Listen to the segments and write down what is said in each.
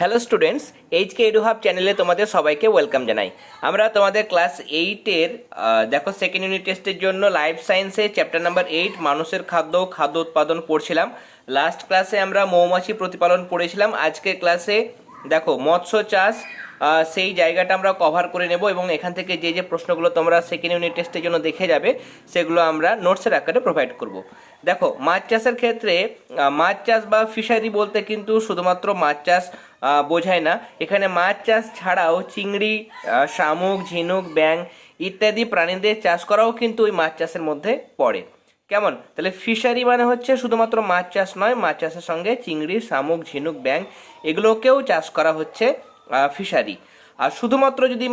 Hello students H K edu hub চ্যানেলে তোমাদের সবাইকে ওয়েলকাম জানাই। আমরা তোমাদের ক্লাস এইটের দেখো সেকেন্ড ইউনিট টেস্টের জন্য লাইফ সায়েন্সে চ্যাপ্টার নাম্বার এইট মানুষের খাদ্য খাদ্য উৎপাদন পড়ছিলাম। লাস্ট ক্লাসে আমরা মৌমাছি প্রতিপালন পড়েছিলাম। আজকের ক্লাসে দেখো, মৎস্য চাষ সেই জায়গাটা আমরা কভার করে নেব এবং এখান থেকে যে যে প্রশ্নগুলো তোমরা সেকেন্ড ইউনিট টেস্টের জন্য দেখে যাবে, সেগুলো আমরা নোটসের আকারে প্রোভাইড করব। দেখো, মাছ চাষের ক্ষেত্রে মাছ চাষ বা ফিশারি বলতে কিন্তু শুধুমাত্র মাছ চাষ বোঝায় না। এখানে মাছ চাষ ছাড়াও চিংড়ি শামুক, ঝিনুক ব্যাং ইত্যাদি প্রাণীদের চাষ করাও কিন্তু ওই মাছ চাষের মধ্যে পড়ে। কেমন? তাহলে ফিশারি মানে হচ্ছে শুধুমাত্র মাছ চাষ নয়, মাছ চাষের সঙ্গে চিংড়ি, শামুক, ঝিনুক ব্যাং এগুলোকেও চাষ করা হচ্ছে ফিশারি আর শুধুমাত্র যদি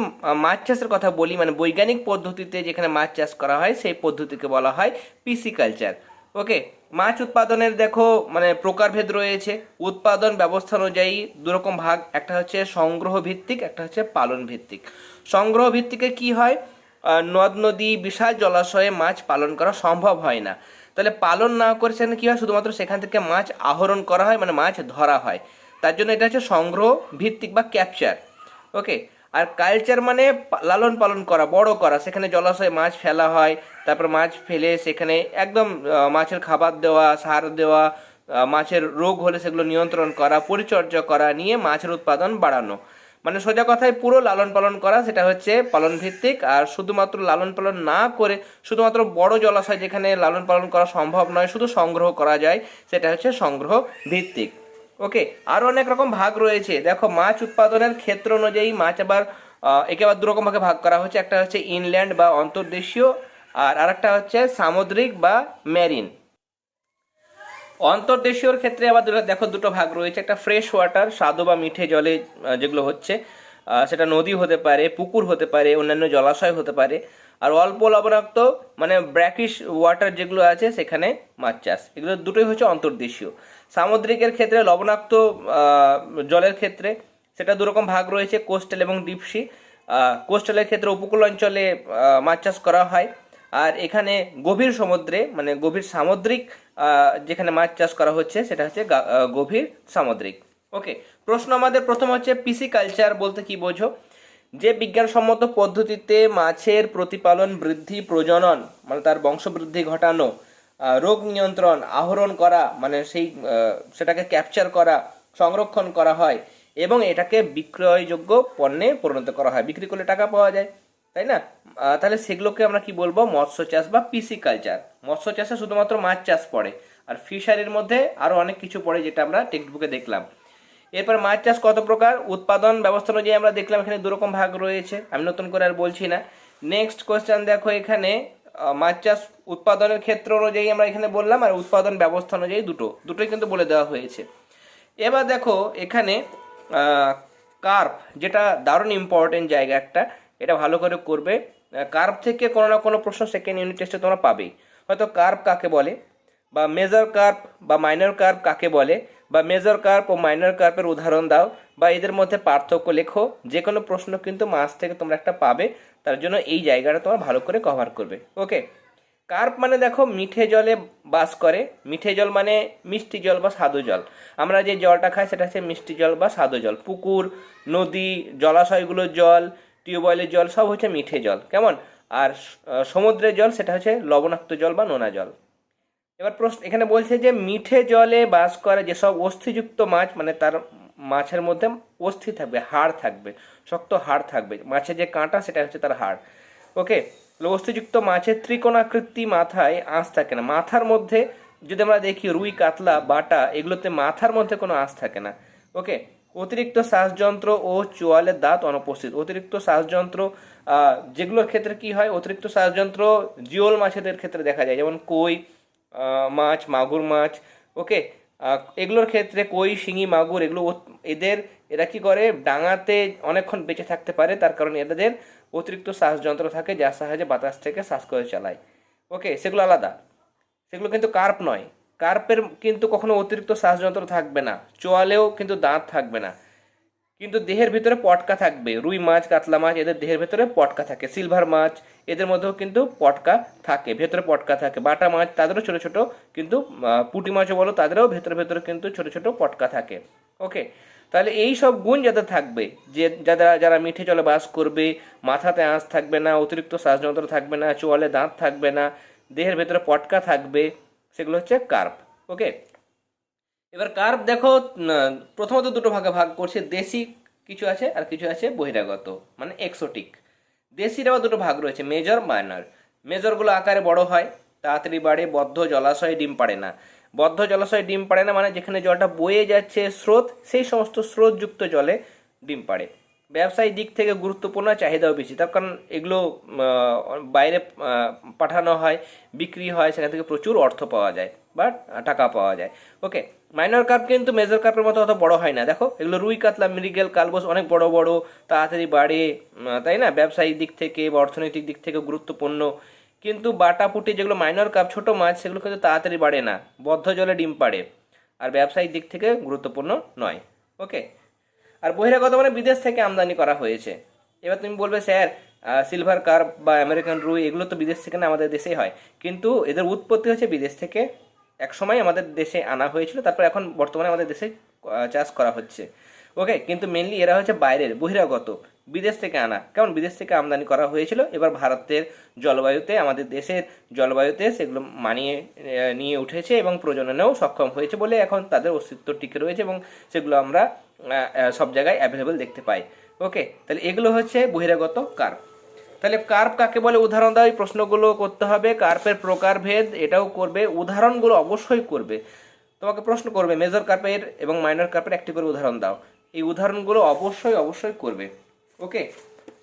মাছ চাষের কথা বলি মানে বৈজ্ঞানিক পদ্ধতিতে যেখানে মাছ চাষ করা হয়, সেই পদ্ধতিকে বলা হয় পিসিকালচার ওকে মাছ উৎপাদনের দেখো মানে প্রকারভেদ রয়েছে। উৎপাদন ব্যবস্থা অনুযায়ী দুরকম ভাগ, একটা হচ্ছে সংগ্রহ ভিত্তিক একটা হচ্ছে পালন ভিত্তিক সংগ্রহ ভিত্তিকে কি হয়? নদ, নদী, বিশাল জলাশয়ে মাছ পালন করা সম্ভব হয় না। তাহলে পালন না করে সেখানে কী হয়? শুধুমাত্র সেখান থেকে মাছ আহরণ করা হয় মানে মাছ ধরা হয়। তার জন্য এটা হচ্ছে সংগ্রহ ভিত্তিক বা ক্যাপচার ওকে আর কালচার মানে লালন পালন করা, বড় করা। সেখানে জলাশয়ে মাছ ফেলা হয়, তারপর মাছ ফেলে সেখানে একদম মাছের খাবার দেওয়া, সার দেওয়া মাছের রোগ হলে সেগুলো নিয়ন্ত্রণ করা, পরিচর্যা করা নিয়ে মাছের উৎপাদন বাড়ানো। মানে সোজা কথায় পুরো লালন পালন করা, সেটা হচ্ছে পালন ভিত্তিক। আর শুধুমাত্র লালন পালন না করে শুধুমাত্র বড় জলাশয় যেখানে লালন পালন করা সম্ভব নয়, শুধু সংগ্রহ করা যায়, সেটা হচ্ছে সংগ্রহ ভিত্তিক। ওকে আরও অনেক রকম ভাগ রয়েছে। দেখো, মাছ উৎপাদনের ক্ষেত্র অনুযায়ী মাছ আবার একে আবার দুরকম ভাগে ভাগ করা হচ্ছে। একটা হচ্ছে ইনল্যান্ড বা অন্তর্দেশীয়, আর আরেকটা হচ্ছে সামুদ্রিক বা মেরিন। অন্তর্দেশীয়র ক্ষেত্রে আবার দুটো, দেখো, দুটো ভাগ রয়েছে। একটা ফ্রেশ ওয়াটার স্বাদু বা মিঠে জলে যেগুলো হচ্ছে সেটা নদী হতে পারে, পুকুর হতে পারে, অন্যান্য জলাশয় হতে পারে। আর অল্প লবণাক্ত মানে ব্র্যাকিশ ওয়াটার যেগুলো আছে, সেখানে মাছ চাষ। এগুলো দুটোই হচ্ছে অন্তর্দেশীয়। সামুদ্রিকের ক্ষেত্রে, লবণাক্ত জলের ক্ষেত্রে সেটা দুরকম ভাগ রয়েছে, কোস্টাল এবং ডিপসি কোস্টালের ক্ষেত্রে উপকূল অঞ্চলে মাছ চাষ করা হয়। আর এখানে গভীর সমুদ্রে মানে গভীর সামুদ্রিক যেখানে মাছ চাষ করা হচ্ছে, সেটা হচ্ছে গভীর সামুদ্রিক। ওকে, প্রশ্ন আমাদের প্রথম হচ্ছে পিসি কালচার বলতে কি বোঝো? যে বিজ্ঞানসম্মত পদ্ধতিতে মাছের প্রতিপালন, বৃদ্ধি, প্রজনন মানে তার বংশবৃদ্ধি ঘটানো রোগ নিয়ন্ত্রণ, আহরণ করা মানে সেই সেটাকে ক্যাপচার করা, সংরক্ষণ করা হয় এবং এটাকে বিক্রয়যোগ্য পণ্যে পরিণত করা হয়। বিক্রি করলে টাকা পাওয়া যায়, তাই না? তাহলে সেগুলোকে আমরা কি বলব? মৎস্য চাষ বা পিসি কালচার মৎস্য চাষে শুধুমাত্র মাছ চাষ পড়ে, আর ফিশারির মধ্যে আরও অনেক কিছু পড়ে যেটা আমরা টেক্সট বুকে দেখলাম। এরপর মাছ চাষ কত প্রকার? উৎপাদন ব্যবস্থা অনুযায়ী আমরা দেখলাম এখানে দুরকম ভাগ রয়েছে, আমি নতুন করে আর বলছি না। নেক্সট কোয়েশ্চেন দেখো এখানে মাছ চাষ উৎপাদনের ক্ষেত্র অনুযায়ী আমরা এখানে বললাম আর উৎপাদন ব্যবস্থা অনুযায়ী দুটো, দুটোই কিন্তু বলে দেওয়া হয়েছে। এবার দেখো এখানে কার্প, যেটা দারুণ ইম্পর্টেন্ট জায়গা একটা, এটা ভালো করে করবে। কার্প থেকে কোনো না কোনো প্রশ্ন সেকেন্ড ইউনিট টেস্টে তোমরা পাবেই। হয়তো কার্প কাকে বলে? বা মেজর কার্প বা মাইনর কার্প কাকে বলে? বা মেজর কার্প ও মাইনর কার্পের উদাহরণ দাও। বা এদের মধ্যে পার্থক্য লেখো। যে কোনো প্রশ্ন কিন্তু মাছ থেকে তোমরা একটা পাবে। তার জন্য এই জায়গাটা তোমার ভালো করে কভার করবে। ওকে কার্প মানে দেখো মিঠে জলে বাস করে। মিঠে জল মানে মিষ্টি জল বা স্বাদু জল। আমরা যে জলটা খাই সেটা হচ্ছে মিষ্টি জল বা স্বাদু জল। পুকুর, নদী জলাশয়গুলোর জল, টিউবওয়েলের জল সব হচ্ছে মিঠে জল। কেমন? আর সমুদ্রের জল সেটা হচ্ছে লবণাক্ত জল বা নোনা জল। এবার প্রশ্ন, এখানে বলছে যে মিঠে জলে বাস করে যেসব অস্থিযুক্ত মাছ মানে তার মাছের মধ্যে অস্থি থাকবে, হাড় থাকবে, শক্ত হাড় থাকবে। মাছের যে কাঁটা সেটা হচ্ছে তার হাড়। ওকে অস্থিযুক্ত মাছের ত্রিকোণাকৃতি মাথায় আঁশ থাকে না। মাথার মধ্যে যদি আমরা দেখি রুই, কাতলা, বাটা, এগুলোতে মাথার মধ্যে কোনো আঁশ থাকে না। ওকে অতিরিক্ত শ্বাসযন্ত্র ও চোয়ালের দাঁত অনুপস্থিত। অতিরিক্ত শ্বাসযন্ত্র যেগুলোর ক্ষেত্রে কি হয়? অতিরিক্ত শ্বাসযন্ত্র জিওল মাছেদের ক্ষেত্রে দেখা যায়। যেমন কই মাছ, মাগুর মাছ। ওকে এগুলোর ক্ষেত্রে কই, শিঙি, মাগুর এগুলো এদের এরা কি করে? ডাঙাতে অনেকক্ষণ বেঁচে থাকতে পারে, তার কারণে এদের অতিরিক্ত শ্বাসযন্ত্র থাকে যার সাহায্যে বাতাস থেকে শ্বাস করে চালায়। ওকে, সেগুলো আলাদা। সেগুলো কিন্তু কার্প নয়। কার্পের কিন্তু কখনো অতিরিক্ত শ্বাসযন্ত্র থাকবে না। চোয়ালেও কিন্তু দাঁত থাকবে না। কিন্তু দেহের ভিতরে পটকা থাকবে। রুই মাছ, কাতলা মাছ, এদের দেহের ভিতরে পটকা থাকে। সিলভার মাছ, এদের মধ্যেও কিন্তু পটকা থাকে, ভেতরে পটকা থাকে। বাটা মাছ, তাদেরও ছোট ছোট কিন্তু পুঁটি মাছও বলো, তাদেরও ভেতরে ভেতরে কিন্তু ছোট ছোট পটকা থাকে। ওকে? তাহলে এই সব গুণ যাদের থাকবে, যে যারা যারা মিঠে জলে বাস করবে, মাথাতে আঁশ থাকবে না, অতিরিক্ত শ্বাসযন্ত্র থাকবে না, চোয়ালে দাঁত থাকবে না, দেহের ভেতরে পটকা থাকবে, সেগুলো হচ্ছে কার্প। ওকে? এবার কার্প দেখো প্রথমত দুটো ভাগে ভাগ করছে, দেশি কিছু আছে আর কিছু আছে বহিরাগত মানে এক্সোটিক দেশির আবার দুটো ভাগ রয়েছে মেজর মাইনর মেজরগুলো আকারে বড় হয়, তাড়াতাড়ি বাড়ে, বদ্ধ জলাশয়ে ডিম পাড়ে না। বদ্ধ জলাশয়ে ডিম পাড়ে না মানে যেখানে জলটা বয়ে যাচ্ছে স্রোত, সেই সমস্ত স্রোতযুক্ত জলে ডিম পাড়ে। ব্যবসায়িক দিক থেকে গুরুত্বপূর্ণ চাহিদাও বেশি। তার কারণ এগুলো বাইরে পাঠানো হয়, বিক্রি হয়, সেখান থেকে প্রচুর অর্থ পাওয়া যায় বা টাকা পাওয়া যায়। ওকে মাইনর কাপ কিন্তু মেজর কাপের মতো অত বড় হয় না। দেখো, এগুলো রুই, কাতলা, মৃগেল, কালবোস অনেক বড় বড়, তাড়াতাড়ি বাড়ে তাই না? ব্যবসায়িক দিক থেকে বা অর্থনৈতিক দিক থেকে গুরুত্বপূর্ণ। কিন্তু বাটা পুটি যেগুলো মাইনর কাপ ছোট মাছ, সেগুলো কিন্তু তাড়াতাড়ি বাড়ে না। বদ্ধ জলে ডিম পাড়ে। আর ব্যবসায়িক দিক থেকে গুরুত্বপূর্ণ নয়। ওকে আর বহিরাগত মানে বিদেশ থেকে আমদানি করা হয়েছে। এবার তুমি বলবে, স্যার সিলভার কার্প বা আমেরিকান রুই এগুলো তো বিদেশ থেকে না, আমাদের দেশেই হয়। কিন্তু এদের উৎপত্তি হচ্ছে বিদেশ থেকে। এক সময় আমাদের দেশে আনা হয়েছিল, তারপর এখন বর্তমানে আমাদের দেশে চাষ করা হচ্ছে। ওকে কিন্তু মেনলি এরা হচ্ছে বাইরের, বহিরাগত। বিদেশ থেকে আনা। কেমন? বিদেশ থেকে আমদানি করা হয়েছিল। এবার ভারতের জলবায়ুতে, আমাদের দেশের জলবায়ুতে সেগুলো মানিয়ে নিয়ে উঠেছে এবং প্রজননেও সক্ষম হয়েছে বলে এখন তাদের অস্তিত্ব টিকে রয়েছে এবং সেগুলো আমরা সব জায়গায় অ্যাভেলেবেল দেখতে পাই। ওকে? তাহলে এগুলো হচ্ছে বহিরাগত কার্প। তাহলে কার্প কাকে বলে? উদাহরণ দাও, এই প্রশ্নগুলো করতে হবে। কার্পের প্রকারভেদ এটাও করবে, উদাহরণগুলো অবশ্যই করবে। তোমাকে প্রশ্ন করবে মেজর কার্পের এবং মাইনর কার্পের একটি করে উদাহরণ দাও। এই উদাহরণগুলো অবশ্যই অবশ্যই করবে। ওকে,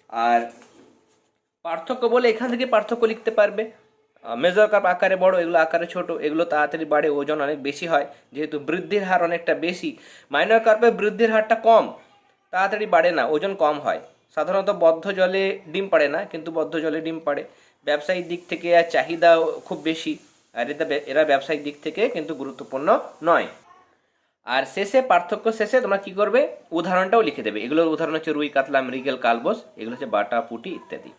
আর পার্থক্য বলে এখান থেকে পার্থক্য লিখতে পারবে। মেজর কাপ আকারে বড়, এগুলো আকারে ছোট, এগুলো তাড়াতাড়ি বাড়ে, ওজন অনেক বেশি হয়, যেহেতু বৃদ্ধির হার অনেকটা বেশি। মাইনর কার্পে বৃদ্ধির হারটা কম, তাড়াতাড়ি বাড়ে না, ওজন কম হয়। সাধারণত বদ্ধ জলে ডিম পাড়ে না, কিন্তু বদ্ধ জলে ডিম পাড়ে। ব্যবসায়িক দিক থেকে চাহিদা খুব বেশি, আর বে- এরা ব্যবসায়িক দিক থেকে কিন্তু গুরুত্বপূর্ণ নয়। আর শেষে, পার্থক্য শেষে তোমরা কি করবে? উদাহরণটাও লিখে দেবে। এগুলোর উদাহরণ হচ্ছে রুই, কাতলা, মৃগেল, কালবোস। এগুলো হচ্ছে বাটা, পুটি ইত্যাদি।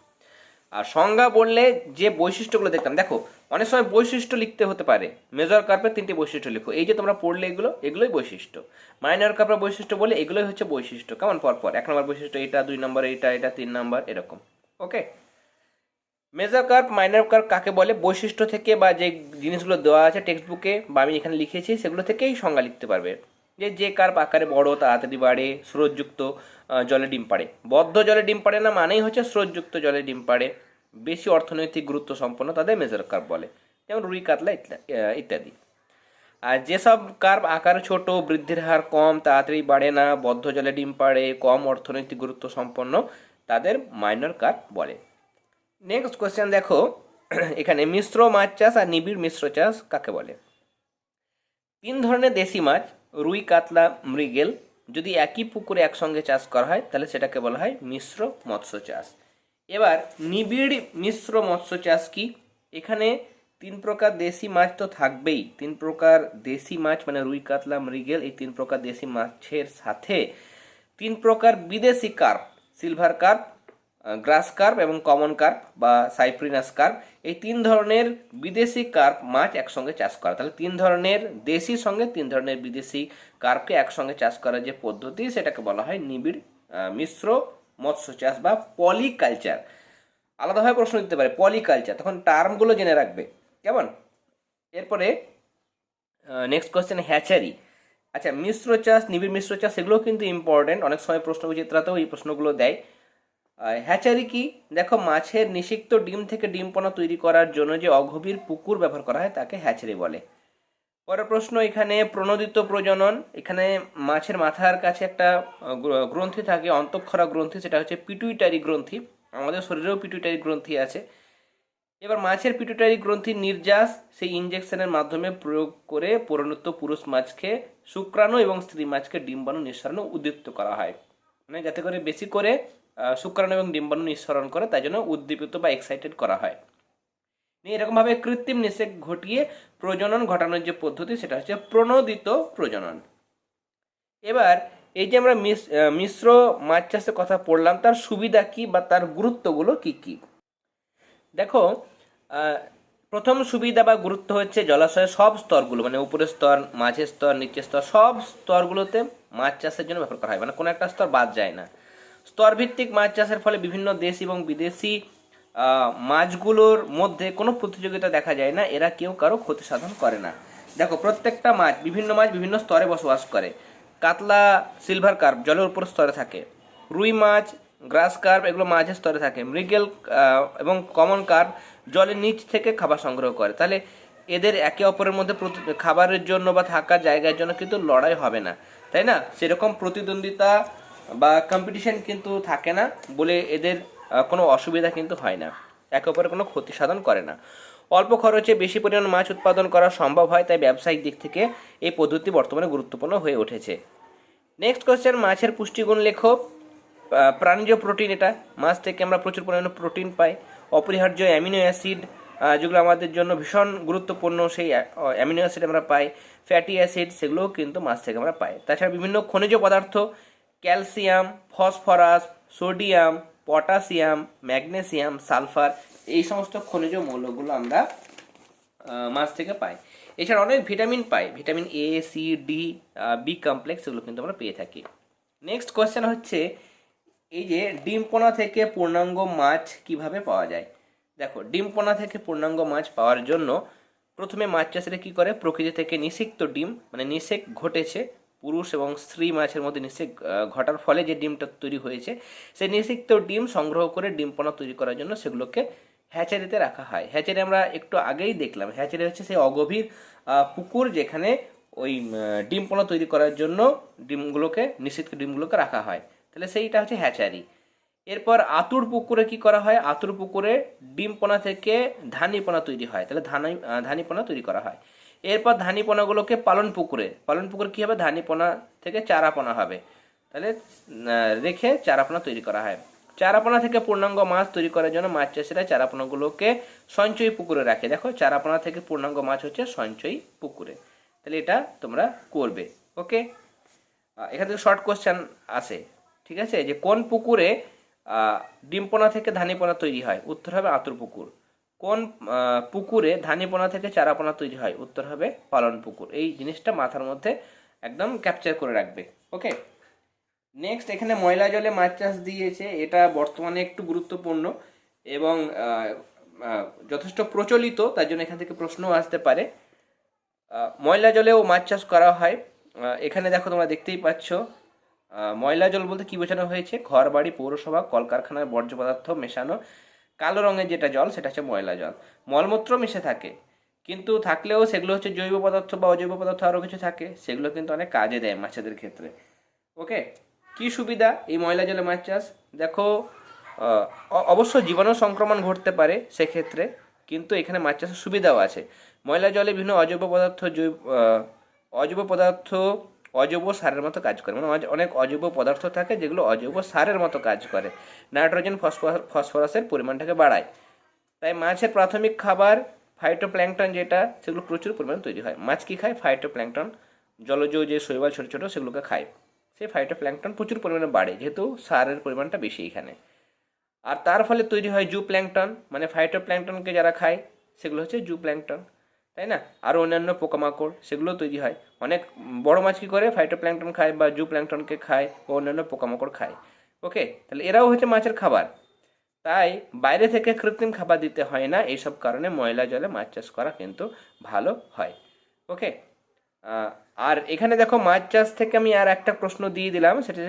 আর সংজ্ঞা বললে যে বৈশিষ্ট্যগুলো দেখতাম দেখো, অনেক সময় বৈশিষ্ট্য লিখতে হতে পারে। মেজর কার্পের তিনটি বৈশিষ্ট্য লিখো। এই যে তোমরা পড়লে এগুলো, এগুলোই বৈশিষ্ট্য। মাইনর কার্পের বৈশিষ্ট্য বলে এগুলোই হচ্ছে বৈশিষ্ট্য। কেমন? পরপর। এক নম্বর বৈশিষ্ট্য এটা, দুই নম্বর এটা এটা, তিন নম্বর, এরকম। Okay major carp minor carp কাকে বলে? বৈশিষ্ট্য থেকে বা যে জিনিসগুলো দেওয়া আছে টেক্সট বুকে বা আমি এখানে লিখেছি, সেগুলো থেকেই সংজ্ঞা লিখতে পারবে। যে যে কার্প আকারে বড়, তাড়াতাড়ি বাড়ে, স্রোতযুক্ত জলে ডিম পাড়ে। বদ্ধ জলে ডিম পাড়ে না, মানেই হচ্ছে স্রোতযুক্ত জলে ডিম পাড়ে। বেশি অর্থনৈতিক গুরুত্ব সম্পন্ন তাদের মেজর কার্প বলে। যেমন রুই, কাতলা ইত্যাদি। আর যেসব কার্প আকার ছোট, বৃদ্ধির হার কম, তাড়াতাড়ি বাড়ে না, বদ্ধ জলে ডিম পাড়ে, কম অর্থনৈতিক গুরুত্ব সম্পন্ন তাদের মাইনর কার্প বলে। নেক্সট কোয়েশ্চেন দেখো। এখানে মিশ্র মাছ চাষ আর নিবিড় মিশ্র চাষ কাকে বলে? তিন ধরনের দেশি মাছ, রুই, কাতলা, মৃগেল, যদি একই পুকুরে একসঙ্গে চাষ করা হয়, তাহলে সেটাকে বলা হয় মিশ্র মৎস্য চাষ। এবার নিবিড় মিশ্র মৎস্য চাষ কি? এখানে তিন প্রকার দেশি মাছ তো থাকবেই। তিন প্রকার দেশি মাছ মানে রুই, কাতলা, মৃগেল, এই তিন প্রকার দেশি মাছের সাথে তিন প্রকার বিদেশি carp, silver carp grass carp এবং কমন কার্প বা সাইপ্রিনাস কার্প, এই তিন ধরনের বিদেশি কার্প মাছ একসঙ্গে চাষ করা। তাহলে তিন ধরনের দেশি সঙ্গে তিন ধরনের বিদেশি কার্পকে একসঙ্গে চাষ করার যে পদ্ধতি, সেটাকে বলা হয় নিবিড় মিশ্র মৎস্য চাষ বা পলিকালচার। আলাদাভাবে প্রশ্ন দিতে পারে, পলিকালচার। তখন টার্মগুলো জেনে রাখবে। কেমন? এরপরে নেক্সট কোয়েশ্চেন হ্যাচারি আচ্ছা মিশ্র চাষ, নিবিড় মিশ্র চাষ, এগুলোও কিন্তু ইম্পর্টেন্ট অনেক সময় প্রশ্ন বিচিত্রাতেও এই প্রশ্নগুলো দেয়। হ্যাচারি কি? দেখো, মাছের নিষিক্ত ডিম থেকে ডিম তৈরি করার জন্য যে অগভীর পুকুর ব্যবহার করা হয়, তাকে হ্যাচারি বলে। পরের প্রশ্ন, এখানে প্রণোদিত প্রজনন, এখানে মাছের মাথার কাছে একটা গ্রন্থি থাকে, অন্তঃক্ষরা গ্রন্থি, সেটা হচ্ছে পিটুইটারি গ্রন্থি। আমাদের শরীরেও পিটুইটারি গ্রন্থি আছে। এবার মাছের পিটুইটারি গ্রন্থির নির্যাস, সেই ইনজেকশনের মাধ্যমে প্রয়োগ করে পরিণত পুরুষ মাছকে শুক্রাণু এবং স্ত্রী মাছকে ডিম্বাণু নিঃসরণে উদ্দীপ্ত করা হয়। মানে যাতে করে বেশি করে শুক্রাণু এবং ডিম্বাণু নিঃসরণ করে, তাই জন্য উদ্দীপিত বা এক্সাইটেড করা হয়। নিয়ে এরকমভাবে কৃত্রিম নিষেক ঘটিয়ে প্রজনন ঘটানোর যে পদ্ধতি, সেটা হচ্ছে প্রণোদিত প্রজনন। এবার, এই যে আমরা মিশ্র মাছ চাষের কথা পড়লাম, তার সুবিধা কি বা তার গুরুত্বগুলো কি কি? দেখো প্রথম সুবিধা বা গুরুত্ব হচ্ছে জলাশয়ের সব স্তরগুলো মানে উপরের স্তর, মাঝের স্তর, নিচের স্তর, সব স্তরগুলোতে মাছ চাষের জন্য ব্যবহার করা হয়। মানে কোনো একটা স্তর বাদ যায় না। স্তরভিত্তিক মাছ চাষের ফলে বিভিন্ন দেশ এবং বিদেশি মাছগুলোর মধ্যে কোনো প্রতিযোগিতা দেখা যায় না। এরা কেউ কারও ক্ষতি সাধন করে না। দেখো, প্রত্যেকটা মাছ, বিভিন্ন মাছ বিভিন্ন স্তরে বসবাস করে। কাতলা, সিলভার কার্প জলের উপর স্তরে থাকে। রুই মাছ, গ্রাস কার্প এগুলো মাঝের স্তরে থাকে। মৃগেল এবং কমন কার্প জলের নিচ থেকে খাবার সংগ্রহ করে। তাহলে এদের একে অপরের মধ্যে খাবারের জন্য বা থাকার জায়গার জন্য কিন্তু লড়াই হবে না। তাই না? সেরকম প্রতিদ্বন্দ্বিতা বা কম্পিটিশন কিন্তু থাকে না বলে এদের কোনো অসুবিধা কিন্তু হয় না। একে অপরের কোনো ক্ষতি সাধন করে না। অল্প খরচে বেশি পরিমাণ মাছ উৎপাদন করা সম্ভব হয়, তাই ব্যবসায়িক দিক থেকে এই পদ্ধতি বর্তমানে গুরুত্বপূর্ণ হয়ে উঠেছে। নেক্সট কোশ্চেন মাছের পুষ্টিগুণ লেখো প্রাণীজ প্রোটিন এটা। মাছ থেকে আমরা প্রচুর পরিমাণে প্রোটিন পাই। অপরিহার্য অ্যামিনো অ্যাসিড যেগুলো আমাদের জন্য ভীষণ গুরুত্বপূর্ণ, সেই অ্যামিনো অ্যাসিড আমরা পাই। ফ্যাটি অ্যাসিড সেগুলোও কিন্তু মাছ থেকে আমরা পাই। তাছাড়া বিভিন্ন খনিজ পদার্থ calcium, phosphorus, sodium, potassium, magnesium, sulphur এই সমস্ত খনিজ মৌলগুলো আমরা মাছ থেকে পাই। এছাড়া অনেক vitamin pi. Vitamin A C D B complex এগুলো কিন্তু আমরা পেয়ে থাকি। নেক্সট কোয়েশ্চেন হচ্ছে, এই যে ডিম পোনা থেকে পূর্ণাঙ্গ মাছ কীভাবে পাওয়া যায়? দেখো ডিম পোনা থেকে পূর্ণাঙ্গ মাছ পাওয়ার জন্য প্রথমে মাছ চাষিরা কী করে? প্রকৃতি থেকে নিষিক্ত ডিম মানে নিষেক ঘটেছে পুরুষ এবং স্ত্রী মাছের মধ্যে নিষেক ঘটার ফলে যে ডিমটা তৈরি হয়েছে সেই নিষিক্ত ডিম সংগ্রহ করে ডিম পোনা তৈরি করার জন্য সেগুলোকে হ্যাচারিতে রাখা হয়। হ্যাচারি আমরা একটু আগেই দেখলাম। হ্যাচারি হচ্ছে সেই অগভীর পুকুর যেখানে ওই আহ, ডিম পোনা তৈরি করার জন্য ডিমগুলোকে নিষিক্ত ডিমগুলোকে রাখা হয়। তাহলে সেইটা হচ্ছে হ্যাচারি। এরপর আতুর পুকুরে কি করা হয়? আতুর পুকুরে ডিম পোনা থেকে ধানি পোনা তৈরি হয়। তাহলে ধানি আহ, ধানি পোনা তৈরি করা হয়। এরপর ধানি পোনাগুলোকে পালন পুকুরে। পালন পুকুরে কী হবে? ধানি পোনা থেকে চারা পোনা হবে। তাহলে রেখে চারাপোনা তৈরি করা হয়। চারাপোনা থেকে পূর্ণাঙ্গ মাছ তৈরি করার জন্য মাছ চাষিরা চারাপোনাগুলোকে সঞ্চয়ী পুকুরে রাখে। দেখো, চারাপোনা থেকে পূর্ণাঙ্গ মাছ হচ্ছে সঞ্চয়ী পুকুরে। তাহলে এটা তোমরা করবে। ওকে? এখান থেকে শর্ট কোশ্চেন আসে। ঠিক আছে? যে কোন পুকুরে ডিমপোনা থেকে ধানিপোনা তৈরি হয়? উত্তর হবে আতুর পুকুর। কোন পুকুরে ধানিপোনা থেকে চারাপোনা তৈরি হয়? উত্তর হবে পালন পুকুর। এই জিনিসটা মাথার মধ্যে একদম ক্যাপচার করে রাখবে। ওকে নেক্সট এখানে ময়লা জলে মাছ চাষ দিয়েছে। এটা বর্তমানে একটু গুরুত্বপূর্ণ এবং যথেষ্ট প্রচলিত, তার জন্য এখান থেকে প্রশ্নও আসতে পারে। ময়লা জলেও মাছ চাষ করা হয়। এখানে দেখো তোমরা দেখতেই পাচ্ছ ময়লা জল বলতে কি বোঝানো হয়েছে? ঘর বাড়ি পৌরসভা, কলকারখানার বর্জ্য পদার্থ মেশানো। কালো রঙের যেটা জল, সেটা হচ্ছে ময়লা জল। মলমূত্র মিশে থাকে, কিন্তু থাকলেও সেগুলো হচ্ছে জৈব পদার্থ বা অজৈব পদার্থ আরও কিছু থাকে, সেগুলো কিন্তু অনেক কাজে দেয় মাছেদের ক্ষেত্রে। ওকে? কি সুবিধা এই ময়লা জলে মাছ চাষ? দেখো অবশ্য জীবাণু সংক্রমণ ঘটতে পারে সেক্ষেত্রে, কিন্তু এখানে মাছ চাষের সুবিধাও আছে। ময়লা জলে বিভিন্ন অজৈব পদার্থ, জৈব অজৈব পদার্থ অজৈব সারের মতো কাজ করে। মানে অনেক অজৈব পদার্থ থাকে যেগুলো অজৈব সারের মতো কাজ করে। নাইট্রোজেন ফসফরাসের পরিমাণটাকে বাড়ায়। তাই মাছের প্রাথমিক খাবার ফাইটোপ্ল্যাঙ্কটন যেটা, সেগুলো প্রচুর পরিমাণে তৈরি হয়। মাছ কি খায়? ফাইটোপ্ল্যাঙ্কটন জলজ যে শৈবাল ছোটো ছোটো, সেগুলোকে খায়। সেই ফাইটোপ্ল্যাঙ্কটন প্রচুর পরিমাণে বাড়ে, যেহেতু সারের পরিমাণটা বেশি এখানে। আর তার ফলে তৈরি হয় জু প্ল্যাঙ্কটন মানে ফাইটোপ্ল্যাঙ্কটনকে যারা খায়, সেগুলো হচ্ছে জু প্ল্যাঙ্কটন তাই না? আর অন্যান্য পোকামাকড়, সেগুলো তৈরি হয়। অনেক বড় মাছ কী করে? ফাইটোপ্ল্যাঙ্কটন খায় বা জু প্ল্যাংটনকে খায় বা অন্যান্য পোকামাকড় খায়। ওকে তাহলে এরাও হচ্ছে মাছের খাবার। তাই বাইরে থেকে কৃত্রিম খাবার দিতে হয় না। এইসব কারণে ময়লা জলে মাছ চাষ করা কিন্তু ভালো হয়। ওকে আর এখানে দেখো মাছ চাষ থেকে আমি আর একটা প্রশ্ন দিয়ে দিলাম। সেটা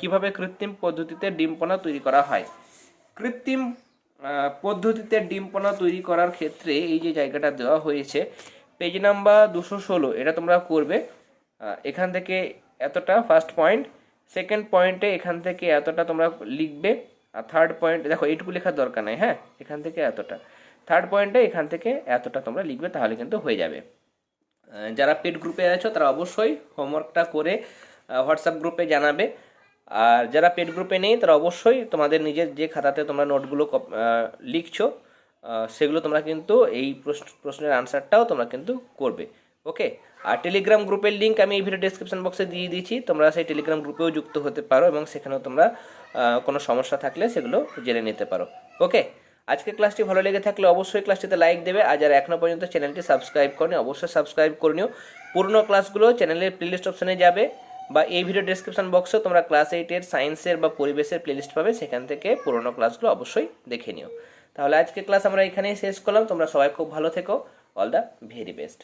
কীভাবে কৃত্রিম পদ্ধতিতে ডিম পোনা তৈরি করা হয়? কৃত্রিম পদ্ধতিতে ডিম পোনা তৈরি করার ক্ষেত্রে এই যে জায়গাটা দেওয়া হয়েছে পেজ নাম্বার দুশো ষোলো, এটা তোমরা করবে। এখান থেকে এতটা ফার্স্ট পয়েন্ট সেকেন্ড পয়েন্টে এখান থেকে এতটা তোমরা লিখবে, আর থার্ড পয়েন্ট দেখো, এইটুকু লেখার দরকার নেই হ্যাঁ? এখান থেকে এতটা। থার্ড পয়েন্টে এখান থেকে এতটা তোমরা লিখবে, তাহলে কিন্তু হয়ে যাবে। যারা পেড গ্রুপে আছো, তারা অবশ্যই হোমওয়ার্কটা করে হোয়াটসঅ্যাপ গ্রুপে জানাবে। আর যারা পেড গ্রুপে নেই, তারা অবশ্যই তোমাদের নিজের যে খাতাতে তোমরা নোটগুলো লিখছো সেগুলো তোমরা কিন্তু এই প্রশ্ন- প্রশ্নের আনসারটাও তোমরা কিন্তু করবে ওকে আর টেলিগ্রাম গ্রুপের লিঙ্ক আমি এই ভিডিও ডেসক্রিপশন বক্সে দিয়ে দিয়েছি, তোমরা সেই টেলিগ্রাম গ্রুপেও যুক্ত হতে পারো এবং সেখানেও তোমরা কোনো সমস্যা থাকলে সেগুলো জেনে নিতে পারো ওকে আজকে ক্লাসটি ভালো লেগে থাকলে অবশ্যই ক্লাসটিতে লাইক দেবে, আর যারা এখনও পর্যন্ত চ্যানেলটি সাবস্ক্রাইব করেনি, অবশ্যই সাবস্ক্রাইব করে নিও। পুরনো ক্লাসগুলো চ্যানেলের প্লেলিস্ট অপশানে যাবে। বা এই ভিডিও ডেসক্রিপশন বক্সেও তোমরা ক্লাস এইটের সায়েন্সের বা পরিবেশের প্লেলিস্ট পাবে, সেখান থেকে পুরনো ক্লাসগুলো অবশ্যই দেখে নিও। তাহলে আজকে ক্লাস আমরা এখানেই শেষ করলাম, তোমরা সবাই খুব ভালো থেকো অল দ্য ভেরি বেস্ট